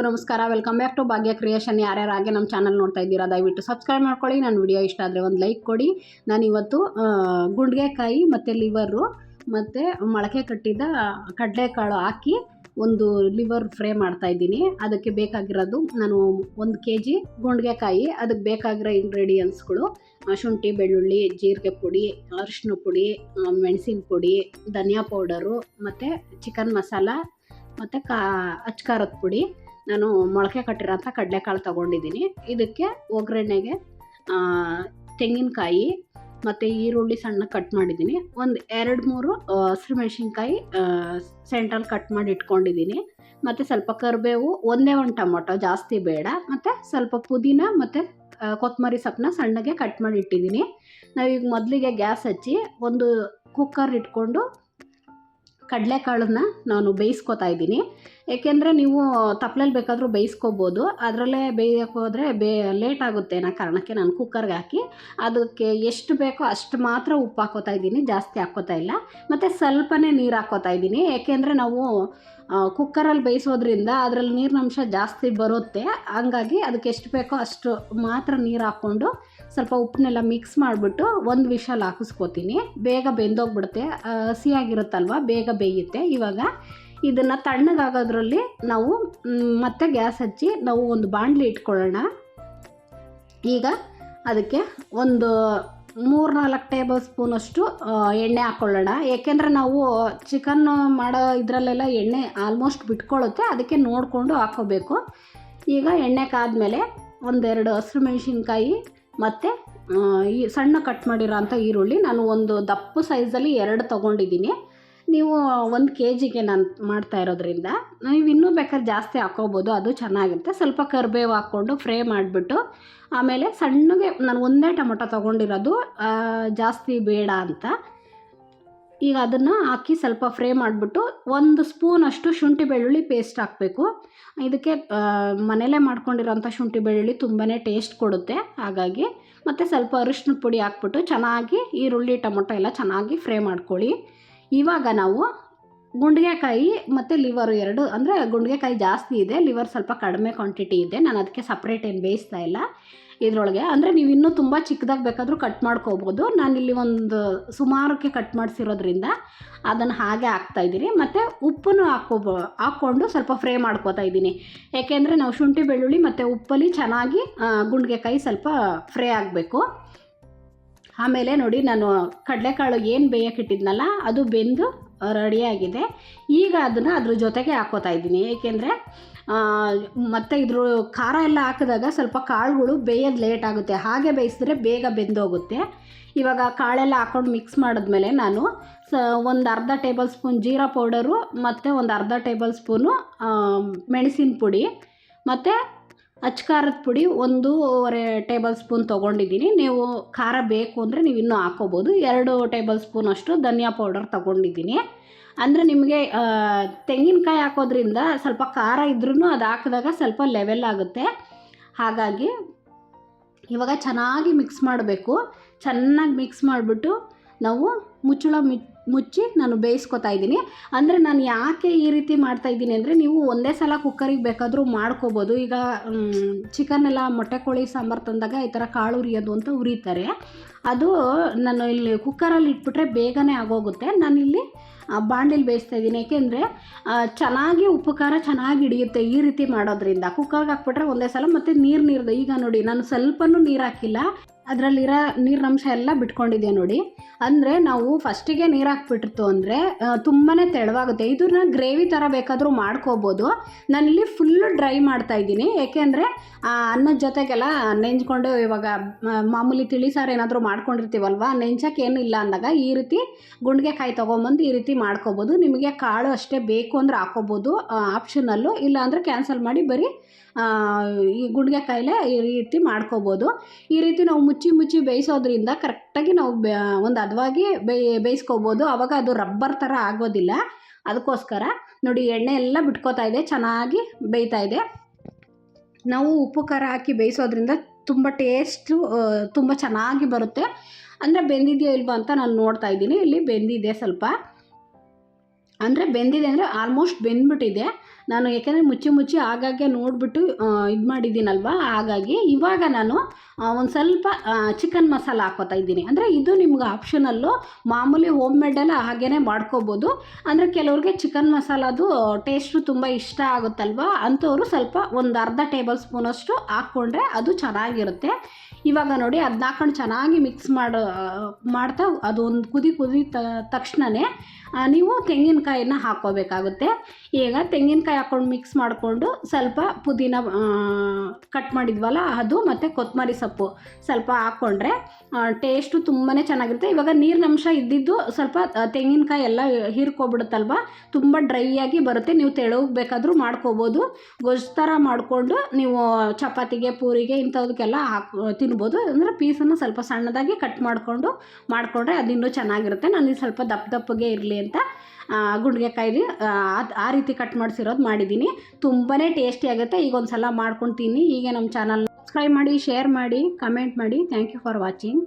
ಎಲ್ರಿಗೂ ನಮಸ್ಕಾರ. Welcome back to Bhagya creation ಯಾರ್ಯಾರು ಹಾಗೆ ನಮ್ಮ ಚಾನಲ್ ನೋಡ್ತಾ ಇದ್ದೀರಾ, ದಯವಿಟ್ಟು ಸಬ್ಸ್ಕ್ರೈಬ್ ಮಾಡ್ಕೊಳ್ಳಿ. ನನ್ನ ವಿಡಿಯೋ ಇಷ್ಟ ಆದರೆ ಒಂದು ಲೈಕ್ ಕೊಡಿ. ನಾನು ಇವತ್ತು ಗುಂಡ್ಗೆಕಾಯಿ ಮತ್ತು ಲಿವರು ಮತ್ತು ಮೊಳಕೆ ಕಟ್ಟಿದ ಕಡಲೆಕಾಳು ಹಾಕಿ ಒಂದು ಲಿವರ್ ಫ್ರೈ ಮಾಡ್ತಾ ಇದ್ದೀನಿ. ಅದಕ್ಕೆ ಬೇಕಾಗಿರೋದು ನಾನು ಒಂದು ಕೆ ಜಿ ಗುಂಡ್ಗೆಕಾಯಿ, ಅದಕ್ಕೆ ಬೇಕಾಗಿರೋ ಇಂಗ್ರೀಡಿಯೆಂಟ್ಸ್ಗಳು ಶುಂಠಿ, ಬೆಳ್ಳುಳ್ಳಿ, ಜೀರಿಗೆ ಪುಡಿ, ಅರಿಶಿನ ಪುಡಿ ಮೆಣಸಿನ ಪುಡಿ, ಧನಿಯಾ ಪೌಡರು ಮತ್ತು ಚಿಕನ್ ಮಸಾಲ ಮತ್ತು ಕಾ ಅಚ್ಕಾರದ ಪುಡಿ. ನಾನು ಮೊಳಕೆ ಕಟ್ಟಿರೋಂಥ ಕಡಲೆಕಾಳು ತೊಗೊಂಡಿದ್ದೀನಿ. ಇದಕ್ಕೆ ಒಗ್ಗರಣೆಗೆ ತೆಂಗಿನಕಾಯಿ ಮತ್ತು ಈರುಳ್ಳಿ ಸಣ್ಣ ಕಟ್ ಮಾಡಿದ್ದೀನಿ. ಒಂದು ಎರಡು ಮೂರು ಹಸಿಮೆಣ್ಸಿನ್ಕಾಯಿ ಸೆಂಟ್ರಲ್ ಕಟ್ ಮಾಡಿ ಇಟ್ಕೊಂಡಿದ್ದೀನಿ. ಮತ್ತು ಸ್ವಲ್ಪ ಕರಿಬೇವು, ಒಂದೇ ಒಂದು ಟೊಮೊಟೊ, ಜಾಸ್ತಿ ಬೇಡ. ಮತ್ತು ಸ್ವಲ್ಪ ಪುದೀನ ಮತ್ತು ಕೊತ್ತಂಬರಿ ಸೊಪ್ಪನ್ನ ಸಣ್ಣಗೆ ಕಟ್ ಮಾಡಿ ಇಟ್ಟಿದ್ದೀನಿ. ನಾವೀಗ ಮೊದಲಿಗೆ ಗ್ಯಾಸ್ ಹಚ್ಚಿ ಒಂದು ಕುಕ್ಕರ್ ಇಟ್ಕೊಂಡು ಕಡಲೆಕಾಳನ್ನ ನಾನು ಬೇಯಿಸ್ಕೊತಾ ಇದ್ದೀನಿ. ಏಕೆಂದರೆ ನೀವು ತಪ್ಪಲಲ್ಲಿ ಬೇಕಾದರೂ ಬೇಯಿಸ್ಕೋಬೋದು. ಅದರಲ್ಲೇ ಬೇಯಕ್ಕೆ ಹೋದರೆ ಬೇ, ಲೇಟ್ ಆಗುತ್ತೆ ಅನ್ನೋ ಕಾರಣಕ್ಕೆ ನಾನು ಕುಕ್ಕರ್ಗೆ ಹಾಕಿ ಅದಕ್ಕೆ ಎಷ್ಟು ಬೇಕೋ ಅಷ್ಟು ಮಾತ್ರ ಉಪ್ಪು ಹಾಕೋತಾ ಇದ್ದೀನಿ. ಜಾಸ್ತಿ ಹಾಕೋತಾ ಇಲ್ಲ. ಮತ್ತು ಸ್ವಲ್ಪನೇ ನೀರು ಹಾಕೋತಾ ಇದ್ದೀನಿ. ಏಕೆಂದರೆ ನಾವು ಕುಕ್ಕರಲ್ಲಿ ಬೇಯಿಸೋದ್ರಿಂದ ಅದರಲ್ಲಿ ನೀರಿನಂಶ ಜಾಸ್ತಿ ಬರುತ್ತೆ. ಹಂಗಾಗಿ ಅದಕ್ಕೆ ಎಷ್ಟು ಬೇಕೋ ಅಷ್ಟು ಮಾತ್ರ ನೀರು ಹಾಕ್ಕೊಂಡು ಸ್ವಲ್ಪ ಉಪ್ಪನ್ನೆಲ್ಲ ಮಿಕ್ಸ್ ಮಾಡಿಬಿಟ್ಟು ಒಂದು ವಿಷಲ್ ಹಾಕಿಸ್ಕೋತೀನಿ. ಬೇಗ ಬೆಂದೋಗ್ಬಿಡುತ್ತೆ. ಹಸಿಯಾಗಿರುತ್ತಲ್ವ ಬೇಗ ಬೇಯುತ್ತೆ. ಇವಾಗ ಇದನ್ನು ತಣ್ಣಗಾಗೋದ್ರಲ್ಲಿ ನಾವು ಮತ್ತೆ ಗ್ಯಾಸ್ ಹಚ್ಚಿ ನಾವು ಒಂದು ಬಾಣಲಿ ಇಟ್ಕೊಳ್ಳೋಣ. ಈಗ ಅದಕ್ಕೆ ಒಂದು ಮೂರು ನಾಲ್ಕು ಟೇಬಲ್ ಸ್ಪೂನಷ್ಟು ಎಣ್ಣೆ ಹಾಕ್ಕೊಳ್ಳೋಣ ಏಕೆಂದರೆ ನಾವು ಚಿಕನ್ ಮಾಡೋ ಇದರಲ್ಲೆಲ್ಲ ಎಣ್ಣೆ ಆಲ್ಮೋಸ್ಟ್ ಬಿಟ್ಕೊಳ್ಳುತ್ತೆ. ಅದಕ್ಕೆ ನೋಡಿಕೊಂಡು ಹಾಕೋಬೇಕು ಈಗ ಎಣ್ಣೆ ಕಾದ್ಮೇಲೆ ಒಂದೆರಡು ಹಸಿರು ಮೆಣಸಿನ್ಕಾಯಿ ಮತ್ತು ಈ ಸಣ್ಣ ಕಟ್ ಮಾಡಿರೋಂಥ ಈರುಳ್ಳಿ ನಾನು ಒಂದು ದಪ್ಪ ಸೈಜಲ್ಲಿ ಎರಡು ತೊಗೊಂಡಿದ್ದೀನಿ. ನೀವು ಒಂದು ಕೆ ಜಿಗೆ ನಾನು ಮಾಡ್ತಾ ಇರೋದ್ರಿಂದ ನೀವು ಇನ್ನೂ ಬೇಕಾದ್ರೆ ಜಾಸ್ತಿ ಹಾಕೋಬೋದು, ಅದು ಚೆನ್ನಾಗಿರುತ್ತೆ. ಸ್ವಲ್ಪ ಕರಿಬೇವು ಹಾಕ್ಕೊಂಡು ಫ್ರೈ ಮಾಡಿಬಿಟ್ಟು, ಆಮೇಲೆ ಸಣ್ಣಗೆ ನಾನು ಒಂದೇ ಟೊಮೊಟೊ ತೊಗೊಂಡಿರೋದು ಜಾಸ್ತಿ ಬೇಡ ಅಂತ. ಈಗ ಅದನ್ನು ಹಾಕಿ ಸ್ವಲ್ಪ ಫ್ರೈ ಮಾಡಿಬಿಟ್ಟು ಒಂದು ಸ್ಪೂನಷ್ಟು ಶುಂಠಿ ಬೆಳ್ಳುಳ್ಳಿ ಪೇಸ್ಟ್ ಹಾಕಬೇಕು. ಇದಕ್ಕೆ ಮನೇಲೇ ಮಾಡ್ಕೊಂಡಿರೋಂಥ ಶುಂಠಿ ಬೆಳ್ಳುಳ್ಳಿ ತುಂಬಾ ಟೇಸ್ಟ್ ಕೊಡುತ್ತೆ. ಹಾಗಾಗಿ ಮತ್ತು ಸ್ವಲ್ಪ ಅರಿಶಿನ ಪುಡಿ ಹಾಕ್ಬಿಟ್ಟು ಚೆನ್ನಾಗಿ ಈರುಳ್ಳಿ, ಟೊಮೊಟೊ ಎಲ್ಲ ಚೆನ್ನಾಗಿ ಫ್ರೈ ಮಾಡ್ಕೊಳ್ಳಿ. ಇವಾಗ ನಾವು ಗುಂಡಿಗೆಕಾಯಿ ಮತ್ತು ಲಿವರು ಎರಡು, ಅಂದರೆ ಗುಂಡಿಗೆಕಾಯಿ ಜಾಸ್ತಿ ಇದೆ, ಲಿವರ್ ಸ್ವಲ್ಪ ಕಡಿಮೆ ಕ್ವಾಂಟಿಟಿ ಇದೆ, ನಾನು ಅದಕ್ಕೆ ಸಪ್ರೇಟ್ ಏನು ಬೇಯಿಸ್ತಾ ಇಲ್ಲ. ಇದರೊಳಗೆ. ಅಂದರೆ ನೀವು ಇನ್ನೂ ತುಂಬ ಚಿಕ್ಕದಾಗಿ ಬೇಕಾದರೂ ಕಟ್ ಮಾಡ್ಕೋಬೋದು. ನಾನಿಲ್ಲಿ ಒಂದು ಸುಮಾರಕ್ಕೆ ಕಟ್ ಮಾಡಿಸಿರೋದ್ರಿಂದ ಅದನ್ನು ಹಾಗೆ ಹಾಕ್ತಾಯಿದ್ದೀನಿ ಮತ್ತು ಉಪ್ಪನ್ನು ಹಾಕೋಬ, ಹಾಕ್ಕೊಂಡು ಸ್ವಲ್ಪ ಫ್ರೈ ಮಾಡ್ಕೋತಾ ಇದ್ದೀನಿ. ಏಕೆಂದರೆ ನಾವು ಶುಂಠಿ, ಬೆಳ್ಳುಳ್ಳಿ ಮತ್ತು ಉಪ್ಪಲ್ಲಿ ಚೆನ್ನಾಗಿ ಗುಂಡಿಗೆಕಾಯಿ ಸ್ವಲ್ಪ ಫ್ರೈ ಆಗಬೇಕು. ಆಮೇಲೆ ನೋಡಿ ನಾನು ಕಡಲೆಕಾಳು ಏನು ಬೇಯಕ್ಕೆ ಇಟ್ಟಿದ್ನಲ್ಲ, ಅದು ಬೆಂದು ರೆಡಿಯಾಗಿದೆ. ಈಗ ಅದನ್ನು ಅದ್ರ ಜೊತೆಗೆ ಹಾಕೋತಾ ಇದ್ದೀನಿ. ಏಕೆಂದರೆ ಮತ್ತು ಇದ್ರ ಖಾರ ಎಲ್ಲ ಹಾಕಿದಾಗ ಸ್ವಲ್ಪ ಕಾಳುಗಳು ಬೇಯೋದು ಲೇಟ್ ಆಗುತ್ತೆ. ಹಾಗೆ ಬೇಯಿಸಿದ್ರೆ ಬೇಗ ಬೆಂದೋಗುತ್ತೆ. ಇವಾಗ ಕಾಳೆಲ್ಲ ಹಾಕೊಂಡು ಮಿಕ್ಸ್ ಮಾಡಿದ್ಮೇಲೆ ನಾನು ಸ, ಒಂದು ಅರ್ಧ ಟೇಬಲ್ ಸ್ಪೂನ್ ಜೀರಾ ಪೌಡರು ಮತ್ತು ಒಂದು ಅರ್ಧ ಟೇಬಲ್ ಸ್ಪೂನು ಮೆಣಸಿನ ಪುಡಿ, ಮತ್ತು ಅಚ್ಕಾರದ ಪುಡಿ ಒಂದೂವರೆ ಟೇಬಲ್ ಸ್ಪೂನ್ ತೊಗೊಂಡಿದ್ದೀನಿ. ನೀವು ಖಾರ ಬೇಕು ಅಂದರೆ ನೀವು ಇನ್ನೂ ಹಾಕೋಬೋದು. ಎರಡು ಟೇಬಲ್ ಸ್ಪೂನ್ ಅಷ್ಟು ಧನಿಯಾ ಪೌಡರ್ ತೊಗೊಂಡಿದ್ದೀನಿ. ಅಂದರೆ ನಿಮಗೆ ತೆಂಗಿನಕಾಯಿ ಹಾಕೋದ್ರಿಂದ ಸ್ವಲ್ಪ ಖಾರ ಇದ್ರೂ ಅದು ಹಾಕಿದಾಗ ಸ್ವಲ್ಪ ಲೆವೆಲ್ ಆಗುತ್ತೆ. ಹಾಗಾಗಿ ಇವಾಗ ಚೆನ್ನಾಗಿ ಮಿಕ್ಸ್ ಮಾಡಬೇಕು. ಚೆನ್ನಾಗಿ ಮಿಕ್ಸ್ ಮಾಡಿಬಿಟ್ಟು ನಾವು ಮುಚ್ಚಳ ಮಿ ಮುಚ್ಚಿ ನಾನು ಬೇಯಿಸ್ಕೊತಾ ಇದ್ದೀನಿ. ಅಂದರೆ ನಾನು ಯಾಕೆ ಈ ರೀತಿ ಮಾಡ್ತಾ ಇದ್ದೀನಿ ಅಂದರೆ ನೀವು ಒಂದೇ ಸಲ ಕುಕ್ಕರಿಗೆ ಬೇಕಾದರೂ ಮಾಡ್ಕೋಬೋದು. ಈಗ ಚಿಕನ್ನೆಲ್ಲ ಮೊಟ್ಟೆ ಕೋಳಿ ಸಾಂಬಾರು ತಂದಾಗ ಈ ಥರ ಕಾಳು ಉರಿಯೋದು ಅಂತ ಉರಿತಾರೆ ಅದು ನಾನು ಇಲ್ಲಿ ಕುಕ್ಕರಲ್ಲಿ ಇಟ್ಬಿಟ್ರೆ ಬೇಗನೆ ಆಗೋಗುತ್ತೆ. ನಾನಿಲ್ಲಿ ಬಾಂಡಿಲಿ ಬೇಯಿಸ್ತಾ ಇದ್ದೀನಿ. ಏಕೆಂದರೆ ಚೆನ್ನಾಗಿ ಉಪ್ಪು ಖಾರ ಚೆನ್ನಾಗಿ ಹಿಡಿಯುತ್ತೆ ಈ ರೀತಿ ಮಾಡೋದ್ರಿಂದ. ಕುಕ್ಕರ್ಗೆ ಹಾಕ್ಬಿಟ್ರೆ ಒಂದೇ ಸಲ ಮತ್ತು ನೀರು ನೀರ್ದು. ಈಗ ನೋಡಿ, ನಾನು ಸ್ವಲ್ಪನೂ ನೀರು ಹಾಕಿಲ್ಲ. ಅದರಲ್ಲಿರೋ ನೀರಿನಂಶ ಎಲ್ಲ ಬಿಟ್ಕೊಂಡಿದೆ ನೋಡಿ. ಅಂದರೆ ನಾವು ಫಸ್ಟಿಗೆ ನೀರು ಹಾಕ್ಬಿಟ್ಟಿರ್ತು ಅಂದರೆ ತುಂಬಾ ತೆಳುವಾಗುತ್ತೆ. ಇದನ್ನ ಗ್ರೇವಿ ಥರ ಬೇಕಾದರೂ ಮಾಡ್ಕೋಬೋದು. ನಾನಿಲ್ಲಿ ಫುಲ್ಲು ಡ್ರೈ ಮಾಡ್ತಾ ಇದ್ದೀನಿ. ಏಕೆಂದರೆ ಅನ್ನದ ಜೊತೆಗೆಲ್ಲ ನೆಂಚ್ಕೊಂಡು ಇವಾಗ ಮಾಮೂಲಿ ತಿಳಿ ಸಾರು ಏನಾದರೂ ಮಾಡ್ಕೊಂಡಿರ್ತೀವಲ್ವ ನೆಂಚಕ್ಕೆ ಇಲ್ಲ ಅಂದಾಗ ಈ ರೀತಿ ಗುಂಡಿಗೆಕಾಯಿ ತೊಗೊಂಬಂದು ಈ ರೀತಿ ಮಾಡ್ಕೋಬೋದು. ನಿಮಗೆ ಕಾಳು ಅಷ್ಟೇ ಬೇಕು ಅಂದರೆ ಹಾಕೋಬೋದು ಆಪ್ಷನಲ್ಲು ಇಲ್ಲ ಅಂದರೆ ಕ್ಯಾನ್ಸಲ್ ಮಾಡಿ ಬರೀ ಈ ಗುಂಡಿಗೆಕಾಯಿಲೆ ಈ ರೀತಿ ಮಾಡ್ಕೋಬೋದು. ಈ ರೀತಿ ನಾವು ಮುಚ್ಚಿ ಮುಚ್ಚಿ ಬೇಯಿಸೋದ್ರಿಂದ ಕರೆಕ್ಟಾಗಿ ನಾವು ಒಂದು ಹದವಾಗಿ ಬೇಯ್ ಬೇಯಿಸ್ಕೋಬೋದು. ಆವಾಗ ಅದು ರಬ್ಬರ್ ಥರ ಆಗೋದಿಲ್ಲ. ಅದಕ್ಕೋಸ್ಕರ ನೋಡಿ ಎಣ್ಣೆ ಎಲ್ಲ ಬಿಟ್ಕೋತಾ ಇದೆ. ಚೆನ್ನಾಗಿ ಬೇಯ್ತಾ ಇದೆ. ನಾವು ಉಪ್ಪು, ಖಾರ ಹಾಕಿ ಬೇಯಿಸೋದ್ರಿಂದ ತುಂಬ ಟೇಸ್ಟು ತುಂಬ ಚೆನ್ನಾಗಿ ಬರುತ್ತೆ. ಅಂದರೆ ಬೆಂದಿದೆಯೋ ಇಲ್ವಾ ಅಂತ ನಾನು ನೋಡ್ತಾ ಇದ್ದೀನಿ. ಇಲ್ಲಿ ಬೆಂದಿದೆ ಸ್ವಲ್ಪ. ಅಂದರೆ ಬೆಂದಿದೆ ಅಂದರೆ ಆಲ್ಮೋಸ್ಟ್ ಬೆಂದ್ಬಿಟ್ಟಿದೆ. ನಾನು ಯಾಕೆಂದರೆ ಮುಚ್ಚಿ ಮುಚ್ಚಿ ಆಗಾಗ್ಗೆ ನೋಡಿಬಿಟ್ಟು ಇದು ಮಾಡಿದ್ದೀನಲ್ವ? ಹಾಗಾಗಿ ಇವಾಗ ನಾನು ಒಂದು ಸ್ವಲ್ಪ ಚಿಕನ್ ಮಸಾಲ ಹಾಕೋತಾ ಇದ್ದೀನಿ. ಅಂದರೆ ಇದು ನಿಮ್ಗೆ ಆಪ್ಷನಲ್ಲು ಮಾಮೂಲಿ ಹೋಮ್ ಮೇಡೆಲ್ಲ ಹಾಗೇ ಮಾಡ್ಕೋಬೋದು. ಅಂದರೆ ಕೆಲವ್ರಿಗೆ ಚಿಕನ್ ಮಸಾಲದು ಟೇಸ್ಟು ತುಂಬ ಇಷ್ಟ ಆಗುತ್ತಲ್ವ? ಅಂಥವ್ರು ಸ್ವಲ್ಪ ಒಂದು ಅರ್ಧ ಟೇಬಲ್ ಸ್ಪೂನಷ್ಟು ಹಾಕ್ಕೊಂಡ್ರೆ ಅದು ಚೆನ್ನಾಗಿರುತ್ತೆ. ಇವಾಗ ನೋಡಿ ಅದನ್ನ ಹಾಕೊಂಡು ಚೆನ್ನಾಗಿ ಮಿಕ್ಸ್ ಮಾಡೋ ಮಾಡ್ತಾ ಅದು ಒಂದು ಕುದಿ ಕುದಿ ತಕ್ಷಣವೇ ನೀವು ತೆಂಗಿನಕಾಯಿನ ಹಾಕೋಬೇಕಾಗುತ್ತೆ ಈಗ ತೆಂಗಿನಕಾಯಿ ಹಾಕ್ಕೊಂಡು ಮಿಕ್ಸ್ ಮಾಡಿಕೊಂಡು ಸ್ವಲ್ಪ ಪುದೀನ ಕಟ್ ಮಾಡಿದ್ವಲ್ಲ, ಅದು ಮತ್ತು ಕೊತ್ತಂಬರಿ ಸೊಪ್ಪು ಸ್ವಲ್ಪ ಹಾಕ್ಕೊಂಡ್ರೆ ಟೇಸ್ಟು ತುಂಬಾ ಚೆನ್ನಾಗಿರುತ್ತೆ. ಇವಾಗ ನೀರಿನ ಅಂಶ ಇದ್ದಿದ್ದು ಸ್ವಲ್ಪ ತೆಂಗಿನಕಾಯಿ ಎಲ್ಲ ಹೀರ್ಕೊಬಿಡುತ್ತಲ್ವ? ತುಂಬ ಡ್ರೈಯಾಗಿ ಬರುತ್ತೆ. ನೀವು ತೆಳಗೆ ಮಾಡ್ಕೋಬೋದು. ಗೊಜ್ಜು ಥರ ಮಾಡಿಕೊಂಡು ನೀವು ಚಪಾತಿಗೆ, ಪೂರಿಗೆ ಇಂಥದಕ್ಕೆಲ್ಲ ಹಾಕಿ, ತಿನ್ಬೋದು. ಅಂದರೆ ಪೀಸನ್ನು ಸ್ವಲ್ಪ ಸಣ್ಣದಾಗಿ ಕಟ್ ಮಾಡಿಕೊಂಡು ಮಾಡಿಕೊಂಡ್ರೆ ಅದಿನ್ನೂ ಚೆನ್ನಾಗಿರುತ್ತೆ. ನಾನು ಸ್ವಲ್ಪ ದಪ್ಪ ದಪ್ಪಗೆ ಇರಲಿ ಅಂತ. ಗುಂಡ್ಗೆಕಾಯಿ ಅದು ಆ ರೀತಿ ಕಟ್ ಮಾಡಿಸಿರೋದು ಮಾಡಿದ್ದೀನಿ ತುಂಬಾ ಟೇಸ್ಟಿ ಆಗುತ್ತೆ. ಈಗ ಒಂದು ಸಲ ಮಾಡ್ಕೊಂಡು ಹೀಗೆ ನಮ್ಮ ಚಾನಲ್ ಸಬ್ಸ್ಕ್ರೈಬ್ ಮಾಡಿ ಶೇರ್ ಮಾಡಿ ಕಮೆಂಟ್ ಮಾಡಿ. Thank you for watching